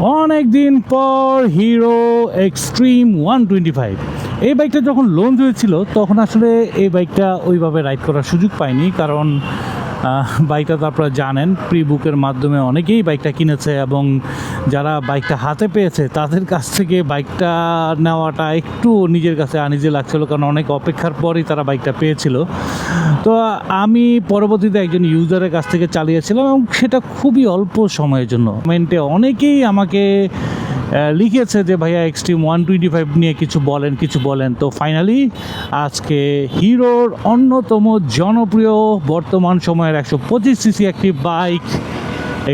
অনেক দিন পর Hero Xtreme one twenty five এই বাইকটা যখন লঞ্চ হয়েছিল, তখন আসলে এই বাইকটা ওইভাবে রাইড করার সুযোগ পায়নি কারণ বাইকটা তো আপনারা জানেন প্রি বুকের মাধ্যমে অনেকেই বাইকটা কিনেছে এবং যারা বাইকটা হাতে পেয়েছে, তাদের কাছ থেকে বাইকটা নেওয়াটা একটু নিজের কাছে আনিজে লাগছিল, কারণ অনেক অপেক্ষার পরই তারা বাইকটা পেয়েছিল। তো আমি পরবর্তীতে একজন ইউজারের কাছ থেকে চালিয়েছিলাম এবং সেটা খুবই অল্প সময়ের জন্য। কমেন্টে অনেকেই আমাকে লিখেছে যে, ভাইয়া এক্সট্রিম ওয়ান টোয়েন্টি ফাইভ নিয়ে কিছু বলেন কিছু বলেন। তো ফাইনালি আজকে হিরোর অন্যতম জনপ্রিয় বর্তমান সময়ের একশো পঁচিশ সিসি একটি bike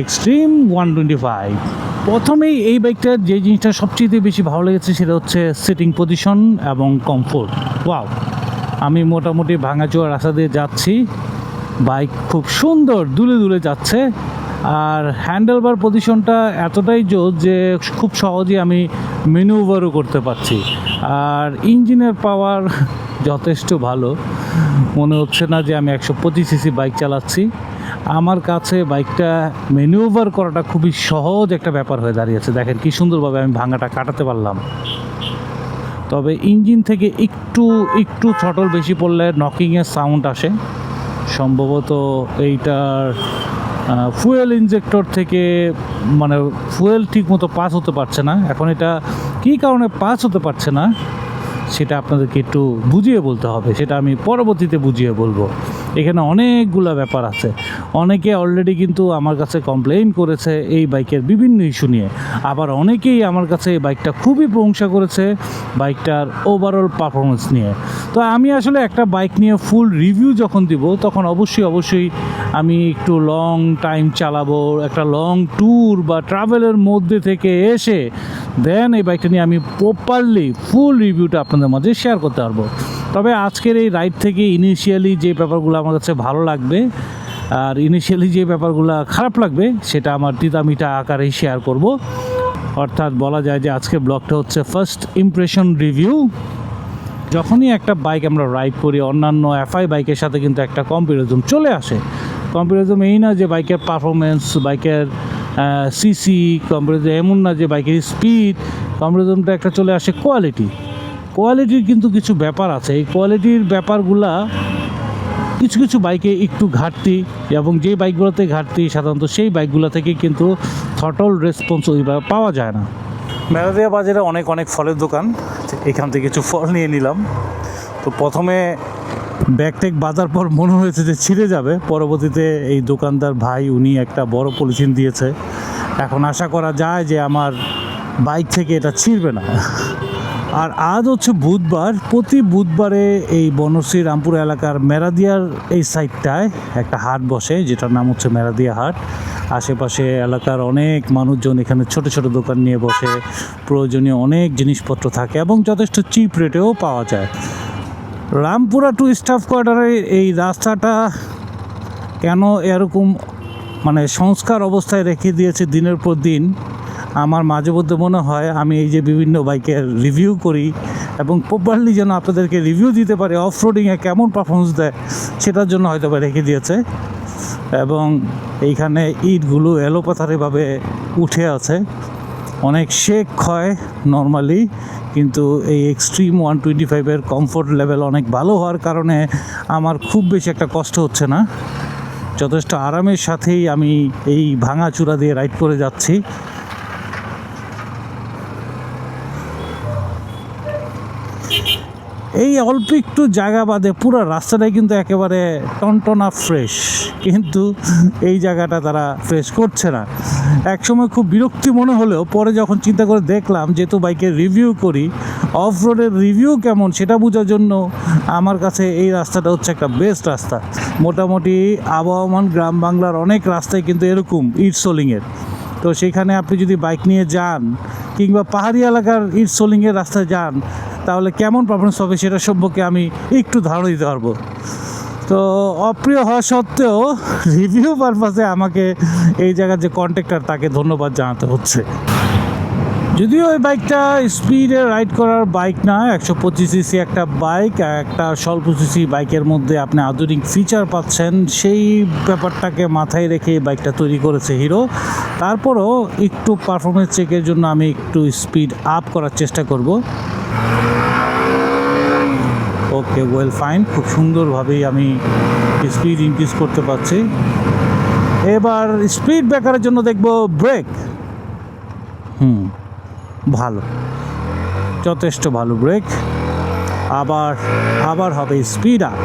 Xtreme one twenty five প্রথমেই এই বাইকটার যে জিনিসটা সবচেয়ে বেশি ভালো লেগেছে সেটা হচ্ছে সিটিং পজিশন এবং কমফোর্ট ওয়াও আমি মোটামুটি ভাঙাচোয়া রাস্তা দিয়ে যাচ্ছি। বাইক খুব সুন্দর, দুলে দুলে যাচ্ছে। আর হ্যান্ডেলবার পজিশনটা এতটাই জোর যে খুব সহজেই আমি মেনুভারও করতে পারছি। আর ইঞ্জিনের পাওয়ার যথেষ্ট ভালো। মনে হচ্ছে না যে আমি একশো পঁচিশ সিসি বাইক চালাচ্ছি। আমার কাছে বাইকটা ম্যানুভার করাটা খুবই সহজ একটা ব্যাপার হয়ে দাঁড়িয়েছে। দেখেন কি সুন্দরভাবে আমি ভাঙাটা কাটাতে পারলাম। তবে ইঞ্জিন থেকে একটু একটু থ্রটল বেশি পড়লে নকিংয়ের সাউন্ড আসে। সম্ভবত এইটার ফুয়েল ইঞ্জেক্টর থেকে মানে ফুয়েল ঠিক মতো পাস হতে পারছে না। এখন এটা কী কারণে পাস হতে পারছে না? সেটা আপনাদেরকে একটু বুঝিয়ে বলতে হবে, সেটা আমি পরবর্তীতে বুঝিয়ে বলব। এখানে অনেকগুলো ব্যাপার আছে। অনেকে অলরেডি কিন্তু আমার কাছে কমপ্লেইন করেছে এই বাইকের বিভিন্ন ইস্যু নিয়ে। আবার অনেকেই আমার কাছে এই বাইকটা খুবই প্রশংসা করেছে বাইকটার ওভারঅল পারফরমেন্স নিয়ে। তো আমি আসলে একটা বাইক নিয়ে ফুল রিভিউ যখন দিব, তখন অবশ্যই অবশ্যই আমি একটু লং টাইম চালাবো, একটা লং ট্যুর বা ট্রাভেলের মধ্যে থেকে এসে দেন এই বাইকটা নিয়ে আমি প্রপারলি ফুল রিভিউটা আপনাদের মাঝে শেয়ার করতে পারব। তবে আজকের এই রাইড থেকে ইনিশিয়ালি যে ব্যাপারগুলো আমার কাছে ভালো লাগবে, আর ইনিশিয়ালি যে ব্যাপারগুলো খারাপ লাগবে, সেটা আমার তিতামিটা আকারেই শেয়ার করব। অর্থাৎ বলা যায় যে আজকের ব্লগটা হচ্ছে ফার্স্ট ইমপ্রেশন রিভিউ যখনই একটা বাইক আমরা রাইড করি, অন্যান্য এফআই বাইকের সাথে কিন্তু একটা কম্পারিজন চলে আসে। কম্পারিজন এই না যে বাইকের পারফরমেন্স বাইকের সিসি কম্পারিজন এমন না যে বাইকের স্পিড কম্পারিজনটা একটা চলে আসে কোয়ালিটি কোয়ালিটির কিন্তু কিছু ব্যাপার আছে। এই কোয়ালিটির ব্যাপারগুলা কিছু কিছু বাইকে একটু ঘাটতি এবং যেই বাইকগুলোতে ঘাটতি, সাধারণত সেই বাইকগুলো থেকে কিন্তু থটল রেসপন্স ওইভাবে পাওয়া যায় না। মেলাদিয়া বাজারে অনেক অনেক ফলের দোকান। এখান থেকে কিছু ফল নিয়ে নিলাম। তো প্রথমে ব্যাগ ট্যাগ বাজার পর মনে হয়েছে যে ছিঁড়ে যাবে। পরবর্তীতে এই দোকানদার ভাই, উনি একটা বড় পলিথিন দিয়েছে। এখন আশা করা যায় যে আমার বাইক থেকে এটা ছিঁড়বে না। আর আজ হচ্ছে বুধবার। প্রতি বুধবারে এই বনশ্রী রামপুর এলাকার মেরাদিয়ার এই সাইডটায় একটা হাট বসে, যেটার নাম হচ্ছে মেরাদিয়া হাট। আশেপাশে এলাকার অনেক মানুষজন এখানে ছোট ছোট দোকান নিয়ে বসে। প্রয়োজনীয় অনেক জিনিসপত্র থাকে এবং যথেষ্ট চিপ রেটেও পাওয়া যায়। রামপুরা টু স্টাফ কোয়ার্টারের এই রাস্তাটা কেন এরকম মানে সংস্কার অবস্থায় রেখে দিয়েছে দিনের পর দিন? আমার মাঝে মধ্যে মনে হয় আমি এই যে বিভিন্ন বাইকের রিভিউ করি এবং প্রপারলি যেন আপনাদেরকে রিভিউ দিতে পারে অফ রোডিংয়ে কেমন পারফরমেন্স দেয়, সেটার জন্য হয়তো বা রেখে দিয়েছে। এবং এইখানে ইটগুলো এলোপাথারিভাবে উঠে আছে। অনেক শেক হয় নর্মালি কিন্তু এই এক্সট্রিম ওয়ান টোয়েন্টি ফাইভের কমফোর্ট লেভেল অনেক ভালো হওয়ার কারণে আমার খুব বেশি একটা কষ্ট হচ্ছে না। যথেষ্ট আরামের সাথেই আমি এই ভাঙাচূড়া দিয়ে রাইড করে যাচ্ছি। এই অল্প একটু জায়গা বাদে পুরো রাস্তাটাই কিন্তু একেবারে টনটনা ফ্রেশ কিন্তু এই জায়গাটা তারা ফ্রেশ করছে না। একসময় খুব বিরক্তি মনে হলেও পরে যখন চিন্তা করে দেখলাম যেহেতু বাইকের রিভিউ করি অফ রোডের রিভিউ কেমন সেটা বোঝার জন্য আমার কাছে এই রাস্তাটা হচ্ছে একটা বেস্ট রাস্তা। মোটামুটি আবহমান গ্রাম বাংলার অনেক রাস্তায় কিন্তু এরকম ইট সোলিংয়ের তো সেখানে আপনি যদি বাইক নিয়ে যান কিংবা পাহাড়ি এলাকার ইট সোলিংয়ের রাস্তায় যান, তাহলে কেমন পারফরমেন্স হবে সেটা সম্পর্কে আমি একটু ধারণা দিতে পারব। তো অপ্রিয় হওয়া সত্ত্বেও রিভিউ পারপাসে আমাকে এই জায়গার যে কন্ট্রাক্টর তাকে ধন্যবাদ জানাতে হচ্ছে। যদিও এই বাইকটা স্পিডে রাইড করার বাইক না, একশো পঁচিশ সিসি একটা বাইক একটা স্বল্প সিসি বাইকের মধ্যে আপনি আধুনিক ফিচার পাচ্ছেন, সেই ব্যাপারটাকে মাথায় রেখে এই বাইকটা তৈরি করেছে হিরো তারপরও একটু পারফরমেন্স চেকের জন্য আমি একটু স্পিড আপ করার চেষ্টা করব। Okay well fine. খুব সুন্দরভাবেই আমি স্পিড ইনক্রিজ করতে পারছি। এবার স্পিড ব্রেকারের জন্য দেখব ব্রেক। হুম, ভালো। যথেষ্ট ভালো ব্রেক। আবার আবার হবে স্পিড আপ।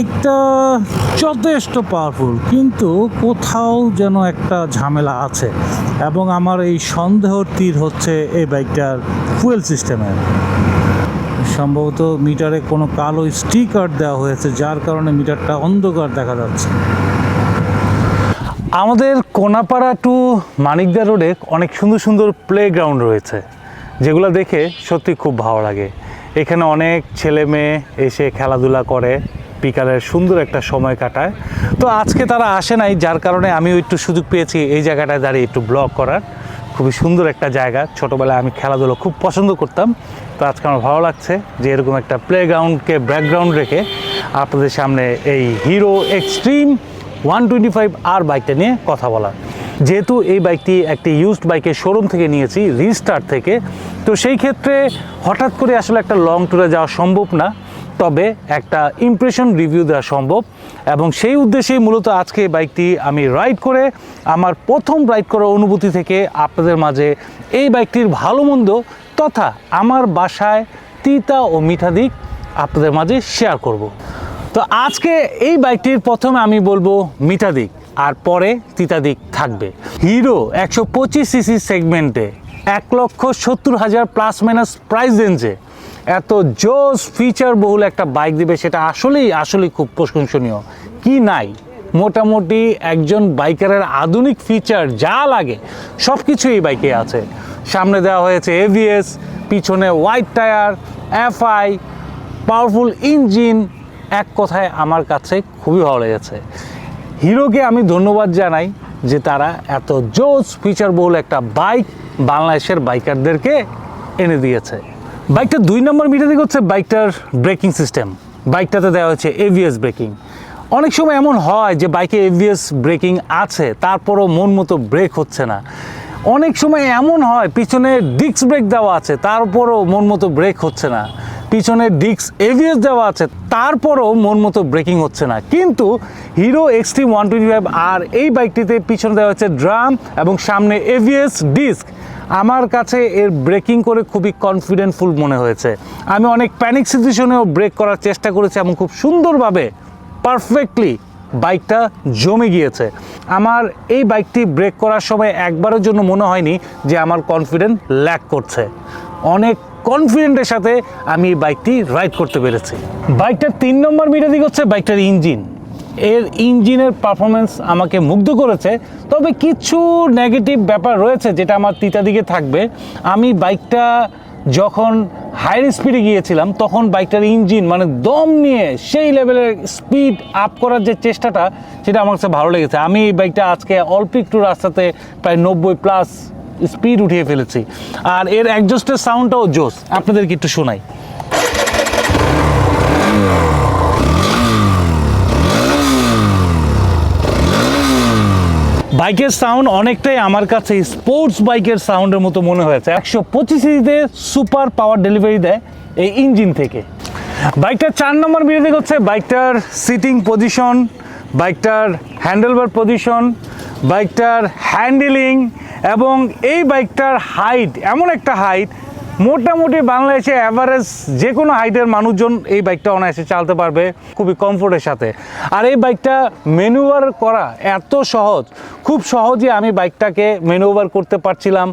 বাইকটা যথেষ্ট পাওয়ারফুল কিন্তু কোথাও যেন একটা ঝামেলা আছে এবং আমার এই সন্দেহর তীর হচ্ছে এই বাইকটার ফুয়েল সিস্টেমের সম্ভবত মিটারে কোনো কালো স্টিকার দেওয়া হয়েছে, যার কারণে মিটারটা অন্ধকার দেখা যাচ্ছে। আমাদের কোনাপাড়া টু মানিকদা রোডে অনেক সুন্দর সুন্দর প্লে গ্রাউন্ড রয়েছে, যেগুলো দেখে সত্যি খুব ভালো লাগে। এখানে অনেক ছেলে মেয়ে এসে খেলাধুলা করে। বিকালের সুন্দর একটা সময় কাটায়। তো আজকে তারা আসে নাই, যার কারণে আমিও একটু সুযোগ পেয়েছি এই জায়গাটায় দাঁড়িয়ে একটু ব্লগ করার। খুবই সুন্দর একটা জায়গা। ছোটোবেলায় আমি খেলাধুলো খুব পছন্দ করতাম। তো আজকে আমার ভালো লাগছে যে এরকম একটা প্লে গ্রাউন্ডকে ব্যাকগ্রাউন্ড রেখে আপনাদের সামনে এই Hero Xtreme one twenty five R বাইকটা নিয়ে কথা বলা যেহেতু এই বাইকটি একটি ইউজড বাইকের শোরুম থেকে নিয়েছি রিস্টার্ট থেকে। তো সেই ক্ষেত্রে হঠাৎ করে আসলে একটা লং ট্যুরে যাওয়া সম্ভব না। তবে একটা ইমপ্রেশন রিভিউ দেওয়া সম্ভব এবং সেই উদ্দেশ্যেই মূলত আজকে বাইকটি আমি রাইড করে, আমার প্রথম রাইড করার অনুভূতি থেকে আপনাদের মাঝে এই বাইকটির ভালো মন্দ তথা আমার বাসায় তিতা ও মিঠা দিক আপনাদের মাঝে শেয়ার করব। তো আজকে এই বাইকটির প্রথমে আমি বলব মিঠা দিক, আর পরে তিতা দিক থাকবে হিরো একশো পঁচিশ সিসি সেগমেন্টে এক লক্ষ সত্তর হাজার প্লাস মাইনাস প্রাইস রেঞ্জে এত জোস ফিচার বহুল একটা বাইক দিবে, সেটা আসলেই আসলেই খুব প্রশংসনীয়। কি নাই? মোটামুটি একজন বাইকারের আধুনিক ফিচার যা লাগে সব কিছু এই বাইকে আছে। সামনে দেওয়া হয়েছে এভিএস পিছনে white tyre FI powerful engine এক কথায় আমার কাছে খুবই ভালো লেগেছে। হিরোকে আমি ধন্যবাদ জানাই যে তারা এত জোস ফিচার বহুল একটা বাইক বাংলাদেশের বাইকারদেরকে এনে দিয়েছে। বাইকটার দুই নম্বর মিটার দিকে হচ্ছে বাইকটার ব্রেকিং সিস্টেম বাইকটাতে দেওয়া হচ্ছে এভিএস ব্রেকিং অনেক সময় এমন হয় যে বাইকে এভিএস ব্রেকিং আছে, তারপরও মন মতো ব্রেক হচ্ছে না। অনেক সময় এমন হয়, পিছনে ডিস্ক ব্রেক দেওয়া আছে, তারপরও মন মতো ব্রেক হচ্ছে না। পিছনে ডিস্ক এভিএস দেওয়া আছে, তারপরও মন মতো ব্রেকিং হচ্ছে না। কিন্তু Hero Xtreme one twenty five R এই বাইকটিতে পিছনে দেওয়া হচ্ছে ড্রাম এবং সামনে এভিএস ডিস্ক। আমার কাছে এর ব্রেকিং করে খুবই কনফিডেন্টফুল মনে হয়েছে। আমি অনেক প্যানিক সিচুয়েশনেও ব্রেক করার চেষ্টা করেছি এবং খুব সুন্দরভাবে পারফেক্টলি বাইকটা জমে গিয়েছে। আমার এই বাইকটি ব্রেক করার সময় একবারের জন্য মনে হয়নি যে আমার কনফিডেন্ট ল্যাক করছে। অনেক কনফিডেন্টের সাথে আমি এই বাইকটি রাইড করতে পেরেছি। বাইকটার তিন নম্বর মিটার দিক হচ্ছে বাইকটার ইঞ্জিন এর ইঞ্জিনের পারফরমেন্স আমাকে মুগ্ধ করেছে। তবে কিছু নেগেটিভ ব্যাপার রয়েছে যেটা আমার তিতা দিকে থাকবে। আমি বাইকটা যখন হাই স্পিডে গিয়েছিলাম, তখন বাইকটার ইঞ্জিন মানে দম নিয়ে সেই লেভেলের স্পিড আপ করার যে চেষ্টাটা, সেটা আমার কাছে ভালো লেগেছে। আমি এই বাইকটা আজকে অল্প একটু রাস্তাতে প্রায় নব্বই প্লাস স্পিড উঠিয়ে ফেলেছি। আর এর অ্যাডজাস্টের সাউন্ডটাও জোস আপনাদেরকে একটু শোনাই। বাইকের সাউন্ড অনেকটাই আমার কাছে স্পোর্টস বাইকের সাউন্ডের মতো মনে হয়েছে। একশো পঁচিশ সিসিতে সুপার পাওয়ার ডেলিভারি দেয় এই ইঞ্জিন থেকে। বাইকটার চার নম্বর দিক হচ্ছে বাইকটার সিটিং পজিশন বাইকটার হ্যান্ডেলবার পজিশন বাইকটার হ্যান্ডেলিং এবং এই বাইকটার হাইট এমন একটা হাইট মোটামুটি বাংলাদেশে অ্যাভারেজ যে কোনো হাইটের মানুষজন এই বাইকটা অনায়াসে চালাতে পারবে খুবই কমফোর্টের সাথে। আর এই বাইকটা ম্যানুভার করা এত সহজ, খুব সহজে আমি বাইকটাকে ম্যানুভার করতে পারছিলাম,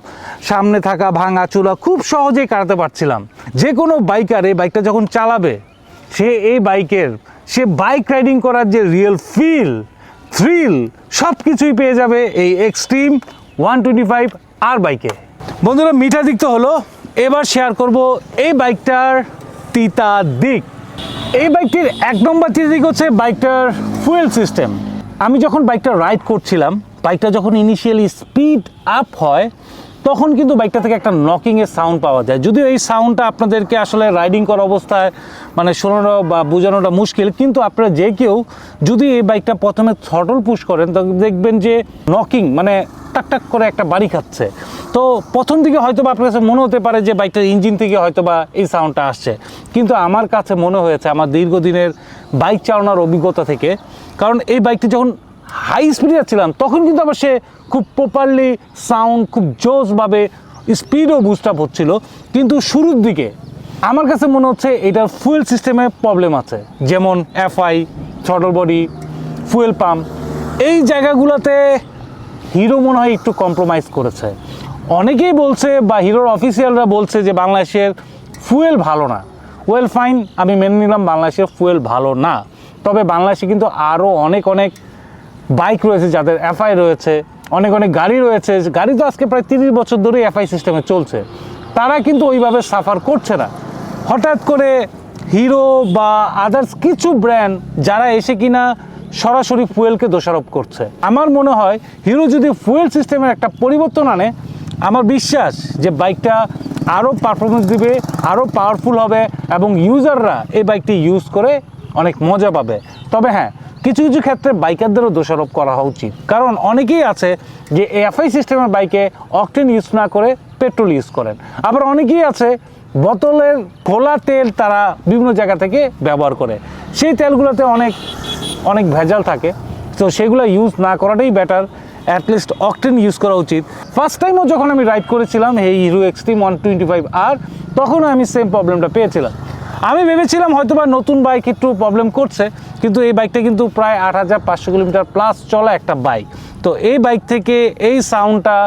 সামনে থাকা, ভাঙা, চুলা খুব সহজেই কাটাতে পারছিলাম। যে কোনো বাইকার এই বাইকটা যখন চালাবে, সে এই বাইকের, সে বাইক রাইডিং করার যে রিয়েল ফিল থ্রিল সব কিছুই পেয়ে যাবে এই Xtreme one twenty five R বাইকে। বন্ধুরা মিঠা দিক তো হলো। এবার শেয়ার করব এই বাইকটার তিতা দিক। এই বাইকটির এক নম্বর তিতা দিক হচ্ছে বাইকটার ফুয়েল সিস্টেম আমি যখন বাইকটা রাইড করছিলাম, বাইকটা যখন ইনিশিয়ালি স্পিড আপ হয়, তখন কিন্তু বাইকটা থেকে একটা নকিংয়ের সাউন্ড পাওয়া যায়। যদিও এই সাউন্ডটা আপনাদেরকে আসলে রাইডিং করা অবস্থায় মানে শোনানো বা বোঝানোটা মুশকিল, কিন্তু আপনারা যে কেউ যদি এই বাইকটা প্রথমে থটল পুশ করেন, তখন দেখবেন যে নকিং মানে টাক টাক করে একটা বাড়ি খাচ্ছে। তো প্রথম দিকে হয়তো বা আপনার কাছে মনে হতে পারে যে বাইকটার ইঞ্জিন থেকে হয়তো বা এই সাউন্ডটা আসছে। কিন্তু আমার কাছে মনে হয়েছে আমার দীর্ঘদিনের বাইক চালানোর অভিজ্ঞতা থেকে, কারণ এই বাইকটি যখন হাই স্পিডে যাচ্ছিলাম, তখন কিন্তু আবার সে খুব প্রপারলি সাউন্ড খুব জোসভাবে স্পিডও বুস্ট আপ হচ্ছিল। কিন্তু শুরুর দিকে আমার কাছে মনে হচ্ছে এটার ফুয়েল সিস্টেমে প্রবলেম আছে। যেমন FI throttle body fuel pump এই জায়গাগুলোতে হিরো মনে হয় একটু কম্প্রোমাইজ করেছে। অনেকেই বলছে বা হিরোর অফিসিয়ালরা বলছে যে বাংলাদেশের ফুয়েল ভালো না। ওয়েল ফাইন আমি মেনে নিলাম বাংলাদেশের ফুয়েল ভালো না। তবে বাংলাদেশে কিন্তু আরও অনেক অনেক বাইক রয়েছে যাদের এফআই রয়েছে, অনেক অনেক গাড়ি রয়েছে। গাড়ি তো আজকে প্রায় তিরিশ বছর ধরেই এফআই সিস্টেমে চলছে। তারা কিন্তু ওইভাবে সাফার করছে না। হঠাৎ করে হিরো বা আদার্স কিছু ব্র্যান্ড যারা এসে কিনা সরাসরি ফুয়েলকে দোষারোপ করছে। আমার মনে হয় হিরো যদি ফুয়েল সিস্টেমের একটা পরিবর্তন আনে, আমার বিশ্বাস যে বাইকটা আরও পারফরমেন্স দিবে আরও পাওয়ারফুল হবে এবং ইউজাররা এই বাইকটি ইউজ করে অনেক মজা পাবে। তবে হ্যাঁ কিছু কিছু ক্ষেত্রে বাইকারদেরও দোষারোপ করা উচিত। কারণ অনেকেই আছে যে এফআই সিস্টেমের বাইকে অকটেন ইউজ না করে পেট্রোল ইউজ করেন। আবার অনেকেই আছে বোতলের খোলা তেল তারা বিভিন্ন জায়গা থেকে ব্যবহার করে। সেই তেলগুলোতে অনেক অনেক ভেজাল থাকে। তো সেগুলো ইউজ না করাটাই বেটার অ্যাটলিস্ট অকটেন ইউজ করা উচিত। ফার্স্ট টাইমও যখন আমি রাইড করেছিলাম এই Hero Xtreme one twenty five R তখনও আমি সেম প্রবলেমটা পেয়েছিলাম। আমি ভেবেছিলাম হয়তো বা নতুন বাইক একটু প্রবলেম করছে, কিন্তু এই বাইকটা কিন্তু প্রায় আট হাজার পাঁচশো কিলোমিটার প্লাস চলা একটা বাইক তো এই বাইক থেকে এই সাউন্ডটা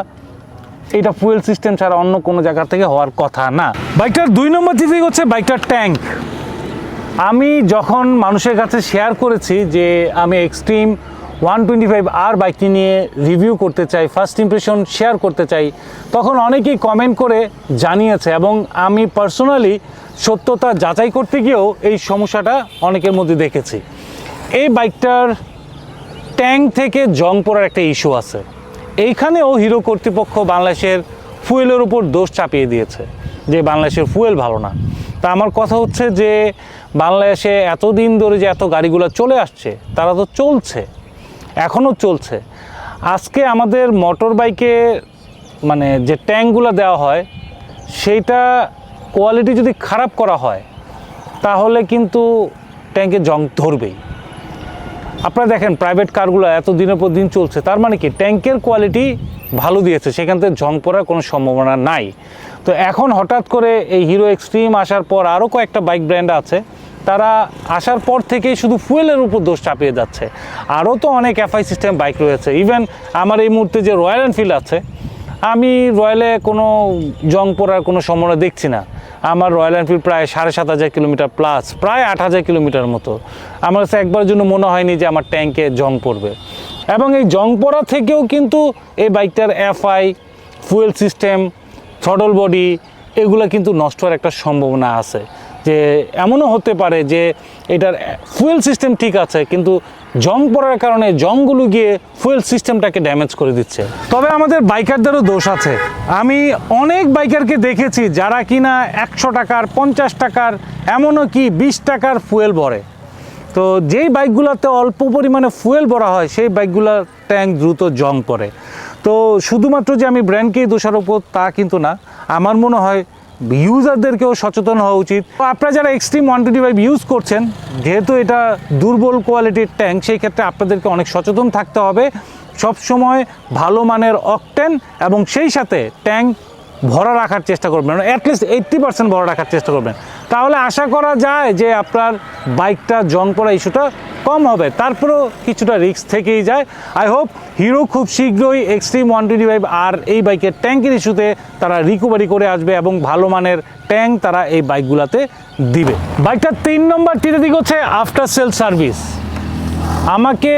এটা ফুয়েল সিস্টেম ছাড়া অন্য কোনো জায়গা থেকে হওয়ার কথা না। বাইকটার দুই নম্বর দিক হচ্ছে বাইকটার ট্যাঙ্ক আমি যখন মানুষের কাছে শেয়ার করেছি যে আমি Xtreme one twenty five R বাইকটি নিয়ে রিভিউ করতে চাই ফার্স্ট ইমপ্রেশন শেয়ার করতে চাই, তখন অনেকেই কমেন্ট করে জানিয়েছে এবং আমি পার্সোনালি সত্যতা যাচাই করতে গিয়েও এই সমস্যাটা অনেকের মধ্যে দেখেছি। এই বাইকটার ট্যাঙ্ক থেকে জং পড়ার একটা ইস্যু আছে। এইখানেও হিরো কর্তৃপক্ষ বাংলাদেশের ফুয়েলের উপর দোষ চাপিয়ে দিয়েছে যে বাংলাদেশের ফুয়েল ভালো না। তা আমার কথা হচ্ছে যে বাংলাদেশে এতদিন ধরে যে এত গাড়িগুলো চলে আসছে, তারা তো চলছে, এখনও চলছে। আজকে আমাদের মোটর বাইকে মানে যে ট্যাঙ্কগুলো দেওয়া হয়, সেইটা কোয়ালিটি যদি খারাপ করা হয়, তাহলে কিন্তু ট্যাঙ্কে জং ধরবেই। আপনারা দেখেন প্রাইভেট কারগুলো এত দিনের পর দিন চলছে, তার মানে কি? ট্যাঙ্কের কোয়ালিটি ভালো দিয়েছে, সেখান থেকে জং পড়ার কোনো সম্ভাবনা নাই। তো এখন হঠাৎ করে এই হিরো এক্সট্রিম আসার পর আরও কয়েকটা বাইক ব্র্যান্ড আছে তারা আসার পর থেকেই শুধু ফুয়েলের উপর দোষ চাপিয়ে যাচ্ছে। আরও তো অনেক এফআই সিস্টেম বাইক রয়েছে। ইভেন আমার এই মুহূর্তে যে রয়্যাল এনফিল্ড আছে, আমি রয়্যালে কোনো জং পড়ার কোনো সম্ভাবনা দেখছি না। আমার রয়্যাল এনফিল্ড প্রায় সাড়ে সাত হাজার কিলোমিটার প্লাস প্রায় আট হাজার কিলোমিটার মতো। আমার কাছে একবার জন্য মনে হয়নি যে আমার ট্যাঙ্কে জং পড়বে। এবং এই জং পড়া থেকেও কিন্তু এই বাইকটার FI fuel system throttle body এগুলো কিন্তু নষ্ট হওয়ার একটা সম্ভাবনা আছে। যে এমনও হতে পারে যে এটার ফুয়েল সিস্টেম ঠিক আছে, কিন্তু জং পড়ার কারণে জংগুলো গিয়ে ফুয়েল সিস্টেমটাকে ড্যামেজ করে দিচ্ছে। তবে আমাদের বাইকারদেরও দোষ আছে। আমি অনেক বাইকারকে দেখেছি যারা কিনা একশো টাকার, পঞ্চাশ টাকার, এমনও কি বিশ টাকার ফুয়েল ভরে। তো যেই বাইকগুলোতে অল্প পরিমাণে ফুয়েল ভরা হয়, সেই বাইকগুলোর ট্যাঙ্ক দ্রুত জং পড়ে। তো শুধুমাত্র যে আমি ব্র্যান্ডকেই দোষারোপ তা কিন্তু না। আমার মনে হয় ইউজারদেরকেও সচেতন হওয়া উচিত। আপনারা যারা Xtreme one twenty five use করছেন, যেহেতু এটা দুর্বল কোয়ালিটির ট্যাঙ্ক সেই ক্ষেত্রে আপনাদেরকে অনেক সচেতন থাকতে হবে। সবসময় ভালো মানের অকটেন এবং সেই সাথে ট্যাঙ্ক ভরা রাখার চেষ্টা করবেন অ্যাটলিস্ট এইট্টি পার্সেন্ট ভরা রাখার চেষ্টা করবেন। তাহলে আশা করা যায় যে আপনার বাইকটা জং পড়া ইস্যুটা কম হবে, তারপরেও কিছুটা রিস্ক থেকেই যায়। আই হোপ হিরো খুব শীঘ্রই Xtreme one twenty five R এই বাইকের ট্যাঙ্কের ইস্যুতে তারা রিকভারি করে আসবে এবং ভালো মানের ট্যাঙ্ক তারা এই বাইকগুলোতে দিবে। বাইকটার তিন নম্বর টিতে দিক হচ্ছে আফটার সেল সার্ভিস আমাকে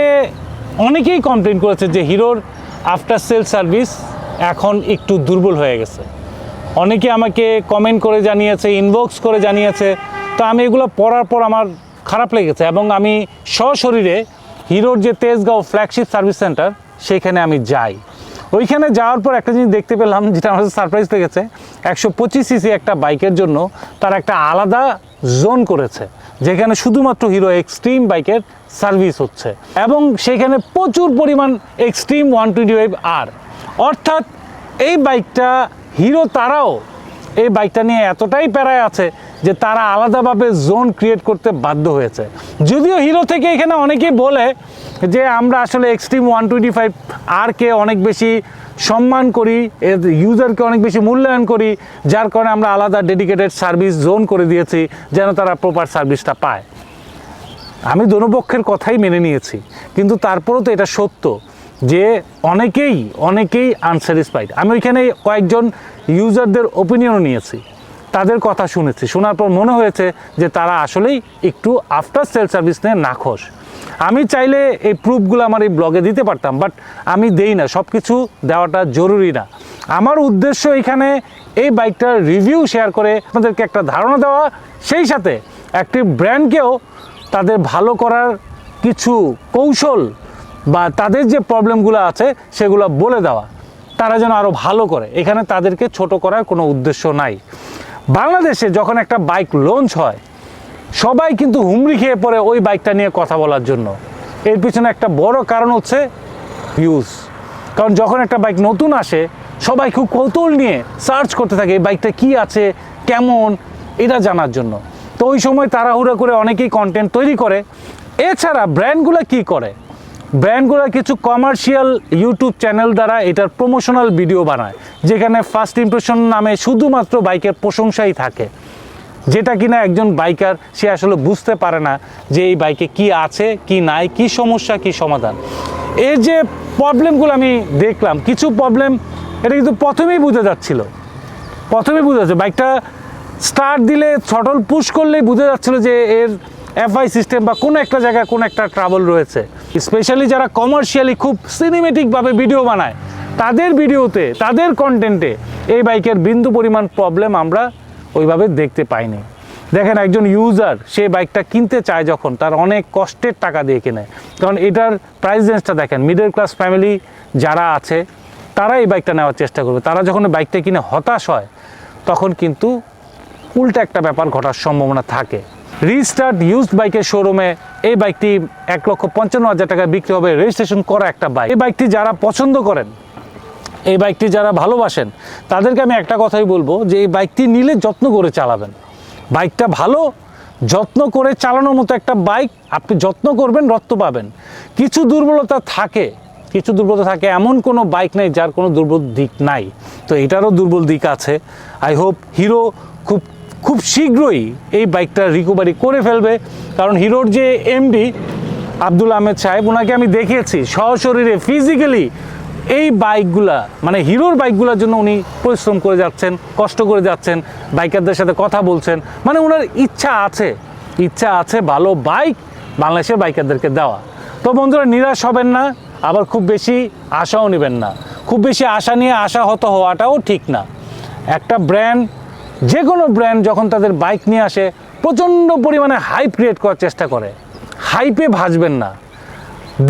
অনেকেই কমপ্লেন করেছে যে হিরোর আফটার সেল সার্ভিস এখন একটু দুর্বল হয়ে গেছে। অনেকে আমাকে কমেন্ট করে জানিয়েছে ইনবক্স করে জানিয়েছে, তো আমি এগুলো পড়ার পর আমার খারাপ লেগেছে এবং আমি সশরীরে হিরোর যে তেজগাঁও ফ্ল্যাগশিপ সার্ভিস সেন্টার সেখানে আমি যাই। ওইখানে যাওয়ার পর একটা জিনিস দেখতে পেলাম, যেটা আমার সারপ্রাইজ লেগেছে, একশো পঁচিশ সিসি একটা বাইকের জন্য তার একটা আলাদা জোন করেছে, যেখানে শুধুমাত্র হিরো এক্সট্রিম বাইকের সার্ভিস হচ্ছে এবং সেখানে প্রচুর পরিমাণ Xtreme one twenty five R অর্থাৎ এই বাইকটা হিরো তারাও এই বাইকটা নিয়ে এতটাই প্যারায় আছে যে তারা আলাদাভাবে জোন ক্রিয়েট করতে বাধ্য হয়েছে। যদিও হিরো থেকে এখানে অনেকেই বলে যে আমরা আসলে এক্সট্রিম ওয়ান টোয়েন্টি ফাইভ আরকে অনেক বেশি সম্মান করি, এর ইউজারকে অনেক বেশি মূল্যায়ন করি, যার কারণে আমরা আলাদা ডেডিকেটেড সার্ভিস জোন করে দিয়েছি যেন তারা প্রপার সার্ভিসটা পায়। আমি দোনোপক্ষের কথাই মেনে নিয়েছি, কিন্তু তারপরেও তো এটা সত্য যে অনেকেই অনেকেই আনস্যাটিসফাইড আমি ওইখানে কয়েকজন ইউজারদের ওপিনিয়নও নিয়েছি। তাদের কথা শুনেছি। শোনার পর মনে হয়েছে যে তারা আসলেই একটু আফটার সেল সার্ভিস নিয়ে নাখোশ। আমি চাইলে এই প্রুফগুলো আমার এই ব্লগে দিতে পারতাম বাট আমি দেই না। সব কিছু দেওয়াটা জরুরি না। আমার উদ্দেশ্য এখানে এই বাইকটার রিভিউ শেয়ার করে আপনাদেরকে একটা ধারণা দেওয়া। সেই সাথে একটি ব্র্যান্ডকেও তাদের ভালো করার কিছু কৌশল বা তাদের যে প্রবলেমগুলো আছে, সেগুলো বলে দেওয়া। তারা যেন আরও ভালো করে। এখানে তাদেরকে ছোট করার কোনো উদ্দেশ্য নাই। বাংলাদেশে যখন একটা বাইক লঞ্চ হয়, সবাই কিন্তু হুমড়ি খেয়ে পড়ে ওই বাইকটা নিয়ে কথা বলার জন্য। এর পিছনে একটা বড় কারণ হচ্ছে ভিউজ কারণ যখন একটা বাইক নতুন আসে, সবাই খুব কৌতূহল নিয়ে সার্চ করতে থাকে, এই বাইকটা কি আছে, কেমন, এটা জানার জন্য। তো ওই সময় তাড়াহুড়ো করে অনেকেই কন্টেন্ট তৈরি করে। এছাড়া ব্র্যান্ডগুলো কি করে? ব্র্যান্ডগুলো কিছু কমার্শিয়াল ইউটিউব চ্যানেল দ্বারা এটার প্রমোশনাল ভিডিও বানায়, যেখানে ফার্স্ট ইমপ্রেশন নামে শুধুমাত্র বাইকের প্রশংসাই থাকে। যেটা কিনা একজন বাইকার সে আসলে বুঝতে পারে না যে এই বাইকে কি আছে, কি নাই, কি সমস্যা, কি সমাধান। এর যে প্রবলেমগুলো আমি দেখলাম, কিছু প্রবলেম এটা কিন্তু প্রথমেই বুঝে যাচ্ছিল। প্রথমেই বুঝে যাচ্ছে বাইকটা স্টার্ট দিলে ছটল পুশ করলেই বুঝে যাচ্ছিল যে এর এফআই সিস্টেম বা কোনো একটা জায়গায় কোনো একটা ট্রাবল রয়েছে। স্পেশালি যারা কমার্শিয়ালি খুব সিনেমেটিকভাবে ভিডিও বানায়, তাদের ভিডিওতে তাদের কন্টেন্টে এই বাইকের বিন্দু পরিমাণ প্রবলেম আমরা ওইভাবে দেখতে পাইনি। দেখেন একজন ইউজার সে বাইকটা কিনতে চায় যখন, তার অনেক কষ্টের টাকা দিয়ে কেনে। কারণ এটার প্রাইস রেঞ্জটা দেখেন মিডল ক্লাস ফ্যামিলি যারা আছে তারা এই বাইকটা নেওয়ার চেষ্টা করবে। তারা যখন বাইকটা কিনে হতাশ হয়, তখন কিন্তু উল্টা একটা ব্যাপার ঘটার সম্ভাবনা থাকে। রিস্টার্ট ইউজড বাইকের শোরুমে এই বাইকটি এক লক্ষ পঞ্চান্ন হাজার টাকায় বিক্রি হবে। রেজিস্ট্রেশন করা একটা বাইক। এই বাইকটি যারা পছন্দ করেন, এই বাইকটি যারা ভালোবাসেন, তাদেরকে আমি একটা কথাই বলব যে এই বাইকটি নিলে যত্ন করে চালাবেন। বাইকটা ভালো, যত্ন করে চালানোর মতো একটা বাইক, আপনি যত্ন করবেন রত্ন পাবেন। কিছু দুর্বলতা থাকে, কিছু দুর্বলতা থাকে, এমন কোনো বাইক নেই যার কোনো দুর্বল দিক নাই। তো এটারও দুর্বল দিক আছে। আই হোপ হিরো খুব খুব শীঘ্রই এই বাইকটা রিকভারি করে ফেলবে। কারণ হিরোর যে এমডি আব্দুল আহমেদ সাহেব ওনাকে আমি দেখিয়েছি, সশরীরে ফিজিক্যালি এই বাইকগুলা মানে হিরোর বাইকগুলোর জন্য উনি পরিশ্রম করে যাচ্ছেন, কষ্ট করে যাচ্ছেন, বাইকারদের সাথে কথা বলছেন। মানে ওনার ইচ্ছা আছে ইচ্ছা আছে ভালো বাইক বাংলাদেশের বাইকারদেরকে দেওয়া। তো বন্ধুরা, নিরাশ হবেন না, আবার খুব বেশি আশাও নেবেন না। খুব বেশি আশা নিয়ে আশাহত হওয়াটাও ঠিক না। একটা ব্র্যান্ড যে কোনো ব্র্যান্ড যখন তাদের বাইক নিয়ে আসে, প্রচণ্ড পরিমাণে হাইপ ক্রিয়েট করার চেষ্টা করে। হাইপে ভাজবেন না।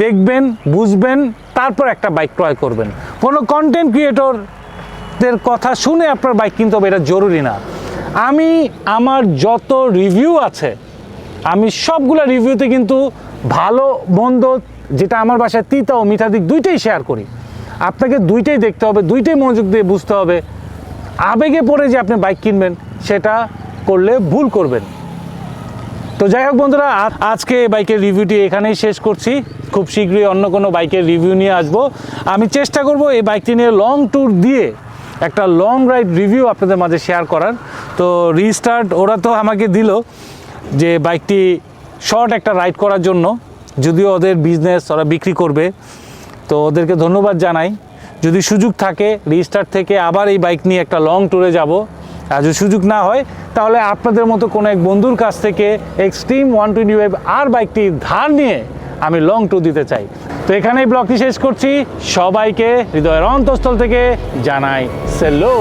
দেখবেন, বুঝবেন, তারপর একটা বাইক ক্রয় করবেন। কোনো কন্টেন্ট ক্রিয়েটরদের কথা শুনে আপনার বাইক কিনতে হবে, এটা জরুরি না। আমি, আমার যত রিভিউ আছে, আমি সবগুলো রিভিউতে কিন্তু ভালো, মন্দ, যেটা আমার বাসায় তিতা ও মিঠা দিক দুইটাই শেয়ার করি। আপনাকে দুইটাই দেখতে হবে, দুইটাই মনোযোগ দিয়ে বুঝতে হবে আবেগে পড়ে যে আপনি বাইক কিনবেন, সেটা করলে ভুল করবেন। তো যাই হোক বন্ধুরা আজকে বাইকের রিভিউটি এখানেই শেষ করছি। খুব শীঘ্রই অন্য কোনো বাইকের রিভিউ নিয়ে আসব। আমি চেষ্টা করব এই বাইকটি নিয়ে লং ট্যুর দিয়ে একটা লং রাইড রিভিউ আপনাদের মাঝে শেয়ার করার। তো রিস্টার্ট ওরা তো আমাকে দিল যে বাইকটি শর্ট একটা রাইড করার জন্য। যদিও ওদের বিজনেস ওরা বিক্রি করবে। তো ওদেরকে ধন্যবাদ জানাই। যদি সুযোগ থাকে, রেজিস্টার থেকে আবার এই বাইক নিয়ে একটা লং ট্যুরে যাব। আর যদি সুযোগ না হয়, তাহলে আপনাদের মতো কোনো এক বন্ধুর কাছ থেকে Xtreme one twenty five R বাইকটি ধার নিয়ে আমি লং ট্যুর দিতে চাই। তো এখানেই ব্লগটি শেষ করছি। সবাইকে হৃদয়ের অন্তঃস্থল থেকে জানাই সেলো।